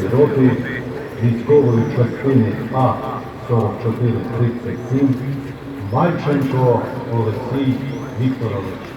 роти військової частини А 4437 Мальченко Олексій Вікторович.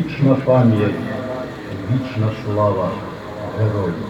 Вічна пам'ять, вічна слава героїв.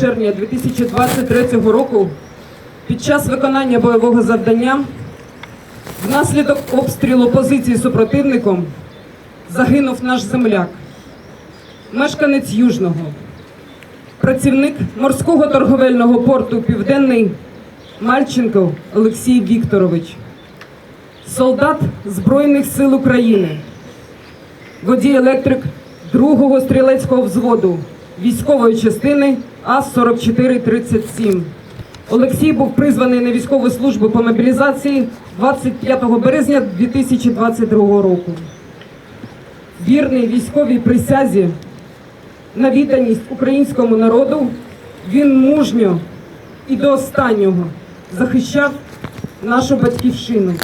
Червня 2023 року під час виконання бойового завдання внаслідок обстрілу позиції супротивником загинув наш земляк, мешканець Южного, працівник морського торговельного порту Південний Мальченко Олексій Вікторович, солдат Збройних сил України, водій електрик 2-го стрілецького взводу військової частини А-4437. Олексій був призваний на військову службу по мобілізації 25 березня 2022 року. Вірний військовій присязі на відданість українському народу він мужньо і до останнього захищав нашу батьківщину.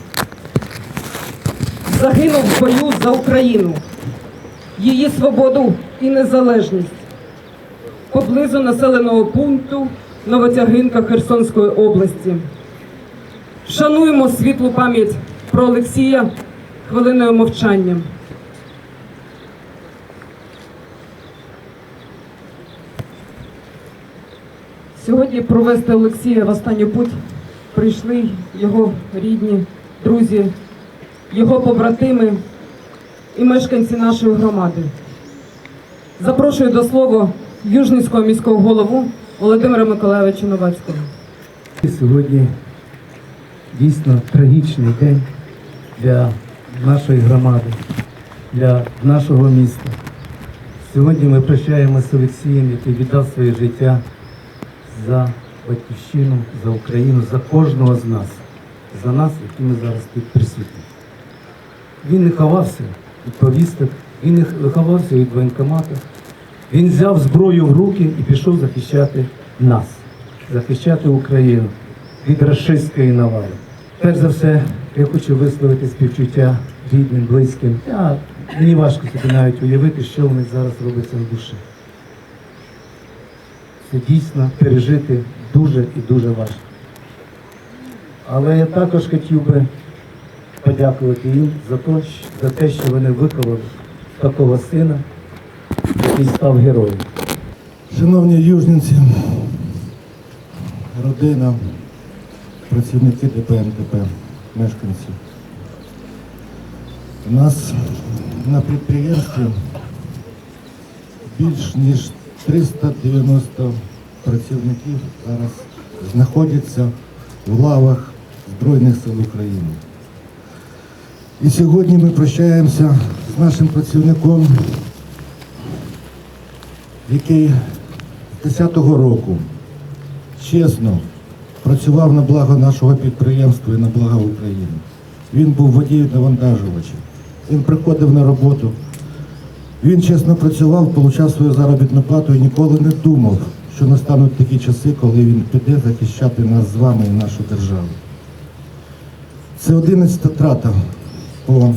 Загинув в бою за Україну її свободу і незалежність поблизу населеного пункту Новотягинка Херсонської області. Шануємо світлу пам'ять про Олексія хвилиною мовчання. Сьогодні провести Олексія в останню путь прийшли його рідні, друзі, його побратими і мешканці нашої громади. Запрошую до слова Южницького міського голову Володимира Миколайовича Новацького. Сьогодні дійсно трагічний день для нашої громади, для нашого міста. Сьогодні ми прощаємося з Олексієм, який віддав своє життя за батьківщину, за Україну, за кожного з нас, за нас, які ми зараз тут присутні. Він не ховався від повісток, він не ховався від воєнкомату. Він взяв зброю в руки і пішов захищати нас, захищати Україну від рашистської навали. Перш за все, я хочу висловити співчуття рідним, близьким. Я, мені важко собі навіть уявити, що в них зараз робиться в душі. Це дійсно пережити дуже і дуже важко. Але я також хотів би подякувати їм за те, що- вони виховали такого сина, який став героєм. Шановні южниці, родина, працівники ДПМТП, мешканці. У нас на підприємстві більш ніж 390 працівників зараз знаходяться в лавах Збройних сил України. І сьогодні ми прощаємося з нашим працівником, який з 10-го року чесно працював на благо нашого підприємства і на благо України. Він був водієм навантажувачем. Він приходив на роботу. Він чесно працював, отримав свою заробітну плату і ніколи не думав, що настануть такі часи, коли він піде захищати нас з вами і нашу державу. Це 11 трата по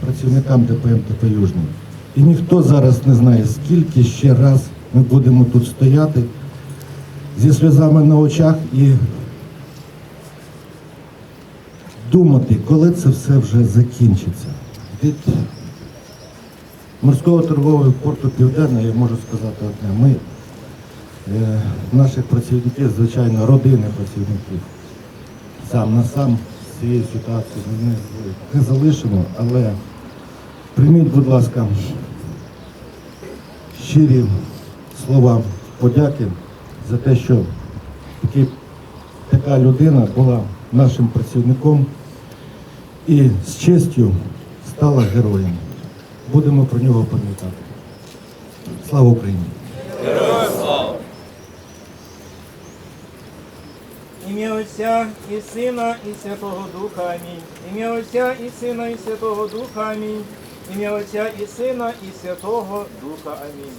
працівникам ДПМ ТП Южний. І ніхто зараз не знає, скільки ще раз ми будемо тут стояти зі сльозами на очах і думати, коли це все вже закінчиться. Від морського торгового порту Південне я можу сказати одне. Ми е, наших працівників, звичайно, родини працівників, сам на сам з цієї ситуації ми не залишимо, але прийміть, будь ласка, щирі слова подяки за те, що такий, така людина була нашим працівником і з честю стала героєм. Будемо про нього пам'ятати. Слава Україні! Ім'я Отця і Сина, і Святого Духа. Амінь. Ім'я Отця і Сина, і Святого Духа. Амінь. Ім'я Отця і Сина, і Святого Духа. Амінь.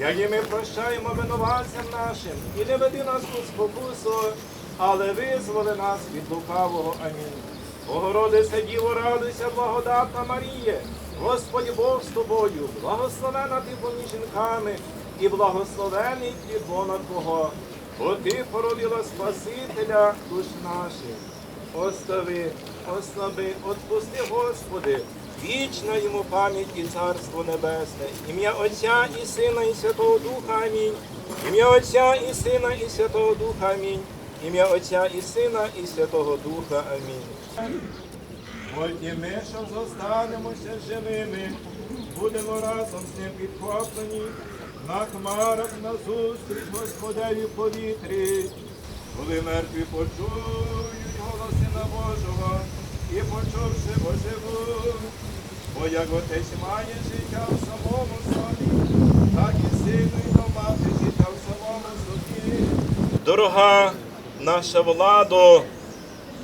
Як і ми прощаємо винуватцям нашим, і не веди нас у спокусу, але визволи нас від лукавого. Амінь. Богородице Діво, радуйся, благодатна Маріє, Господь Бог з тобою, благословена ти поміж жінками, і благословений плід Твого. Бо ти породила Спасителя душ наших. Остави, ослаби, отпусти, Господи, вічна йому пам'ять і царство небесне. Ім'я Отця і Сина, і Святого Духа. Амінь. Ім'я Отця і Сина, і Святого Духа. Амінь. Ім'я Отця і Сина, і Святого Духа. Амінь. Потім ми, що зостанемося живими, будемо разом з ним підхоплені на хмарах назустріч Господеві повітрі, коли мертві почують голос Сина Божого і почувши оживуть. Бо як отець має життя в самому собі, так і сину й мати життя в самому собі. Дорога наша влада,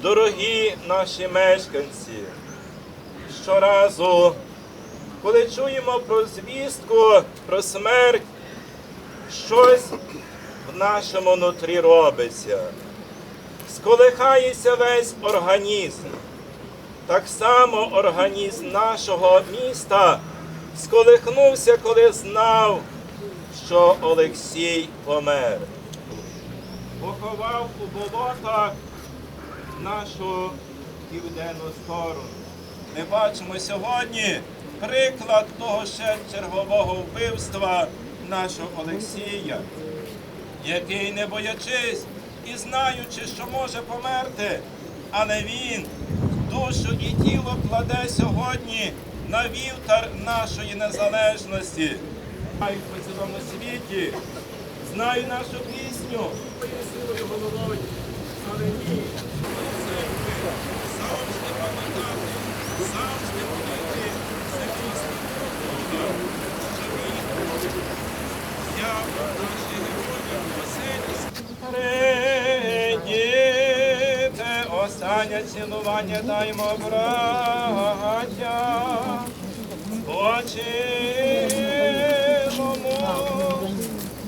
дорогі наші мешканці, щоразу, коли чуємо про звістку, про смерть, щось в нашому нутрі робиться. Сколихається весь організм. Так само організм нашого міста сколихнувся, коли знав, що Олексій помер. Поховав у болотах нашу південну сторону. Ми бачимо сьогодні приклад того ще чергового вбивства нашого Олексія, який, не боячись і знаючи, що може померти, але він душу і тіло кладе сьогодні на вівтар нашої незалежності. Хай по цілому світі, знай нашу пісню, силою головою, але ні, завжди пам'ятати Прийдіте, останнє цілування даймо, браття, спочиному,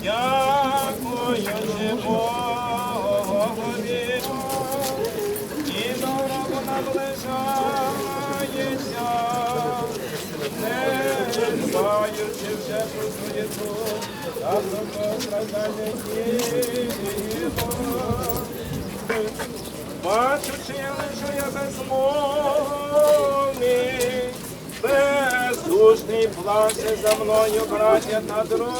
дякуючи Богові, і дорогу наближається, не знаючи вже про суєту, та про страждання тіло. Бачучи, я лишу я безмовний, бездушний плаче за мною, браття та друзі.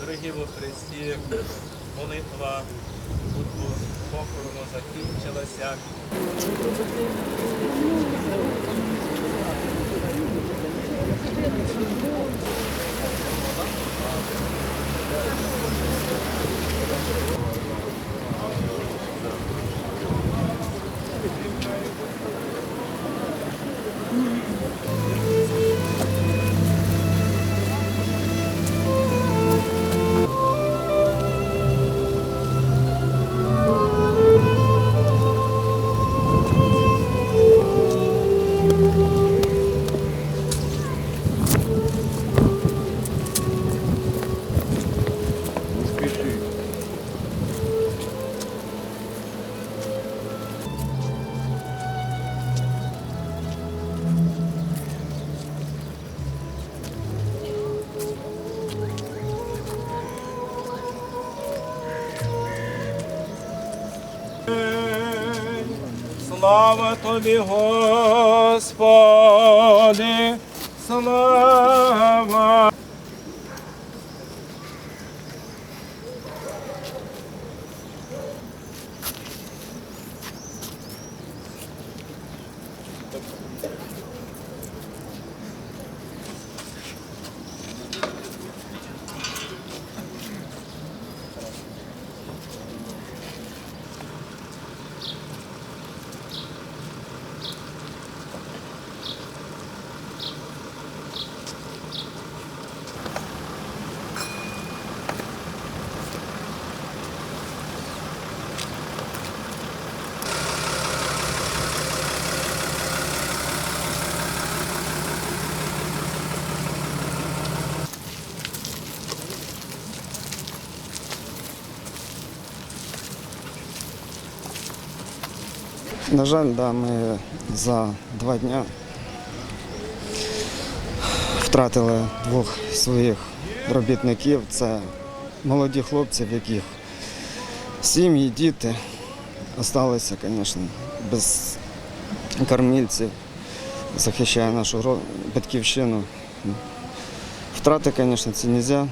Дорогі во Христі, молитва будку похорону закінчилася. Слава тобі, Господи, слава. На жаль, да, ми за два дні втратили двох своїх робітників. Це молоді хлопці, в яких сім'ї, діти залишилися, звісно, без кормільців, захищає нашу батьківщину. Втрати, звісно, це не можна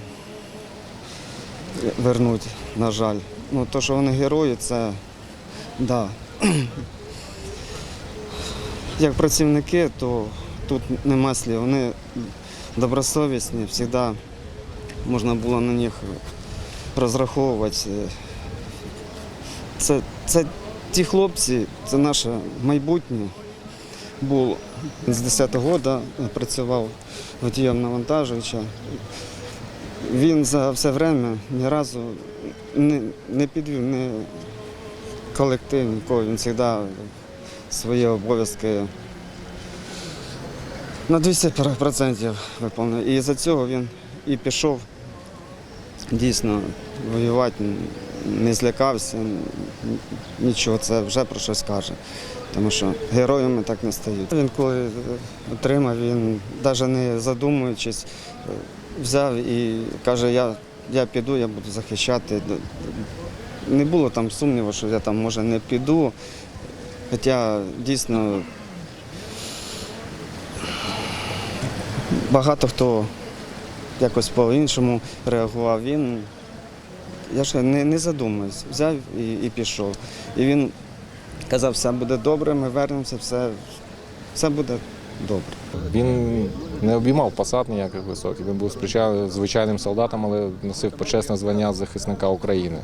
вернути, на жаль. Ну, то, що вони герої, це да, як працівники, то тут нема слів. Вони добросовісні, завжди можна було на них розраховувати. Це, це ті хлопці, це наше майбутнє було. З 10-го року працював водієм навантажувача. Він за все время ні разу не, не підвів ні колектив, нікого. Він завжди свої обов'язки на 200% виконує. І за цього він і пішов дійсно воювати, не злякався, нічого, це вже про щось каже. Тому що героями так не стають. Він коли отримав, він навіть не задумуючись, взяв і каже, я, я піду, я буду захищати. Не було там сумніву, що я там може не піду. Хоча дійсно багато хто якось по-іншому реагував. Він, я ж не, не задумуюсь, взяв і, і пішов. І він казав, все буде добре, ми вернемося, все, все буде добре. Він не обіймав посад ніяких високих. Він був звичайним солдатом, але носив почесне звання захисника України.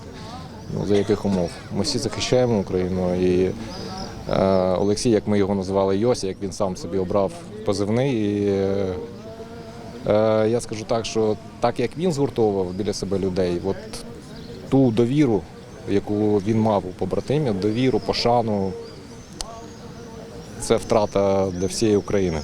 Ну, за яких умов? Ми всі захищаємо Україну і Олексій, як ми його називали Йосі, як він сам собі обрав позивний. І, е, е, я скажу так, що так як він згуртовував біля себе людей, от ту довіру, яку він мав у побратимів, довіру, пошану, це втрата для всієї України.